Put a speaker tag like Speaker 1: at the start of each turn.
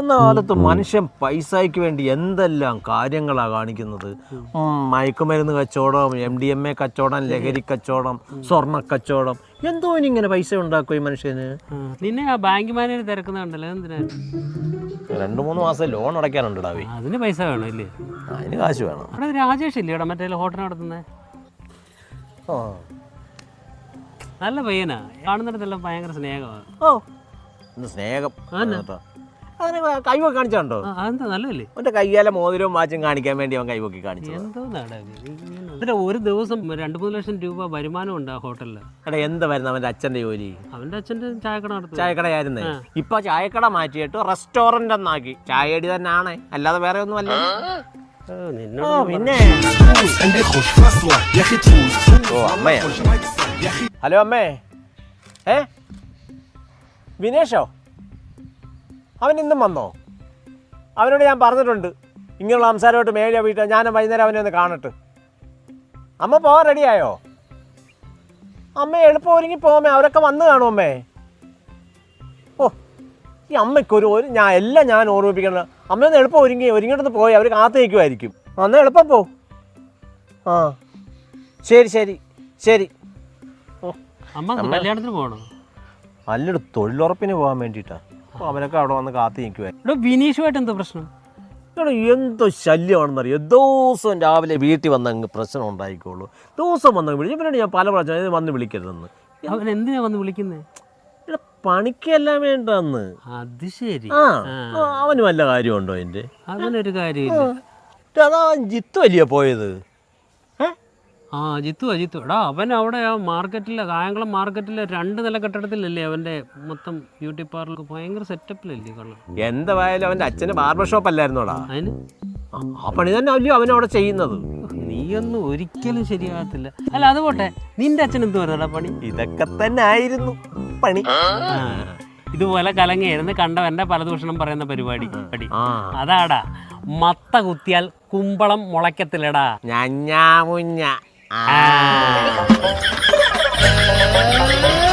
Speaker 1: ഇന്ന കാലത്ത് മനുഷ്യൻ പൈസയ്ക്ക് വേണ്ടി എന്തെല്ലാം കാര്യങ്ങളാണ് കാണിക്കുന്നത്? മയക്കുമരുന്ന് കച്ചവടം എം ഡി എം എ കച്ചവടം ലഹരി കച്ചവടം സ്വർണ കച്ചവടം. എന്തോ ഇങ്ങനെ പൈസ ഉണ്ടാക്കും ഈ മനുഷ്യന്?
Speaker 2: നിന്നെ ആ ബാങ്ക് മാനേജർ തിരക്കുന്നുണ്ടല്ലോ രണ്ടു
Speaker 1: രണ്ട് മൂന്ന് മാസം ലോൺ അടയ്ക്കാനുണ്ട് ഡാവി
Speaker 2: അതിന് പൈസ വേണം ഇല്ലേ?
Speaker 1: അതിന് കാശ് വേണം.
Speaker 2: അവിടെ രാജേഷ് ഇല്ലേ ഇവിടെ മറ്റേ ഹോട്ടൽ നടത്തുന്നത്. നല്ല പയ്യനാ. കാണുന്നിടത്തെല്ലാം ഭയങ്കര സ്നേഹമാണ്.
Speaker 1: ഓ ഒന്ന് സ്നേഹം അതിനെ കൈവൊക്കെ
Speaker 2: കാണിച്ചോ അതെന്താ? നല്ലതല്ലേ?
Speaker 1: മറ്റേ കൈയാല മോതിരവും വാച്ചും കാണിക്കാൻ വേണ്ടി അവൻ കൈവൊക്കി കാണിച്ചു.
Speaker 2: എന്തോ എന്നിട്ട് ഒരു ദിവസം രണ്ട് മൂന്ന് ലക്ഷം രൂപ വരുമാനം ഉണ്ട് ആ ഹോട്ടലിൽ
Speaker 1: എടാ എന്താ വരുന്നത് അവന്റെ അച്ഛന്റെ ജോലി?
Speaker 2: അവന്റെ അച്ഛന്റെ ചായക്കട നടത്തും
Speaker 1: ചായക്കടയായിരുന്നേ? ഇപ്പൊ ചായക്കട മാറ്റിയിട്ട് റെസ്റ്റോറന്റ് എന്നാക്കി ചായയടി തന്നെയാണ് അല്ലാതെ വേറെ ഒന്നും അല്ല പിന്നെ? ഹലോ അമ്മേ. ഏ? വിനേഷോ? അവൻ ഇന്നും വന്നോ? അവനോട് ഞാൻ പറഞ്ഞിട്ടുണ്ട്. ഇങ്ങനെയുള്ള സംസാരമായിട്ട് മേഴ വീട്ടിൽ ഞാൻ വൈകുന്നേരം അവനെ ഒന്ന് കാണട്ടെ. അമ്മ പോകാൻ റെഡിയായോ അമ്മ എളുപ്പം ഒരുങ്ങി പോകാമേ. അവരൊക്കെ വന്ന് കാണും അമ്മേ. ഓ ഈ അമ്മയ്ക്കൊരു ഒരു ഞാൻ എല്ലാം ഞാൻ ഓർമ്മിപ്പിക്കണം. അമ്മയൊന്ന് എളുപ്പം ഒരുങ്ങി ഒരുങ്ങിയിട്ടൊന്ന് പോയി. അവർ കാത്തു നിൽക്കുമായിരിക്കും അന്ന് എളുപ്പം പോ. ആ. ശരി ശരി ശരി. ഓ.
Speaker 2: അമ്മ കല്യാണത്തിന് പോകണോ
Speaker 1: നല്ലൊരു തൊഴിലുറപ്പിന് പോകാൻ വേണ്ടിയിട്ടാണ് അപ്പോൾ അവനൊക്കെ അവിടെ വന്ന് കാത്തു നിൽക്കുവായിരുന്നു
Speaker 2: ഇവിടെ ബിനീഷുമായിട്ട് എന്താ പ്രശ്നം?
Speaker 1: ഇവിടെ എന്തോ ശല്യമാണെന്നറിയോ? ദിവസം രാവിലെ വീട്ടിൽ വന്ന അങ്ങ് പ്രശ്നം ഉണ്ടായിക്കോളൂ. ദിവസം വന്നങ്ങ് വിളിച്ചു പിന്നെ ഞാൻ പല പ്രാവശ്യം വന്ന് വിളിക്കരുതെന്ന്.
Speaker 2: അവൻ എന്തിനാ വന്ന് വിളിക്കുന്നത്
Speaker 1: ഇവിടെ പണിക്കെല്ലാം വേണ്ടെന്ന്.
Speaker 2: അത് ശരി.
Speaker 1: ആ അവന് വല്ല കാര്യമുണ്ടോ എന്റെ
Speaker 2: അവനൊരു കാര്യമില്ല.
Speaker 1: അതാ ജിത്ത് വലിയ പോയത്.
Speaker 2: ആ ജിത്തു അജിത്തു എടാ അവൻ അവിടെ ആ മാർക്കറ്റിലെ കായംകുളം മാർക്കറ്റിലെ രണ്ട് നില കെട്ടിടത്തിലല്ലേ അവന്റെ മൊത്തം ബ്യൂട്ടി പാർലർ ഭയങ്കര സെറ്റപ്പിലല്ലേ കള്ളം
Speaker 1: എന്തായാലും അവന്റെ അച്ഛന് ബാർബർ ഷോപ്പ് അല്ലായിരുന്നോടാ?
Speaker 2: അതിന്?
Speaker 1: ആ, പണി തന്നെ അല്ലയോ അവനവിടെ ചെയ്യുന്നത്?
Speaker 2: നീയൊന്നും ഒരിക്കലും ശരിയാകത്തില്ല. അല്ല അത് പോട്ടെ. നിന്റെ അച്ഛൻ എന്ത് പറയുന്നടാ പണി?
Speaker 1: ഇതൊക്കെ തന്നെ ആയിരുന്നു പണി
Speaker 2: ഇതുപോലെ കലങ്ങിയായിരുന്നു കണ്ടവന്റെ പലദൂഷണം പറയുന്ന പരിപാടി പടി. അതാടാ മത്ത കുത്തിയാൽ കുമ്പളം മുളയ്ക്കത്തില്ലടാ.
Speaker 1: ഞഞ്ഞാ മുഞ്ഞ Ah. Eh.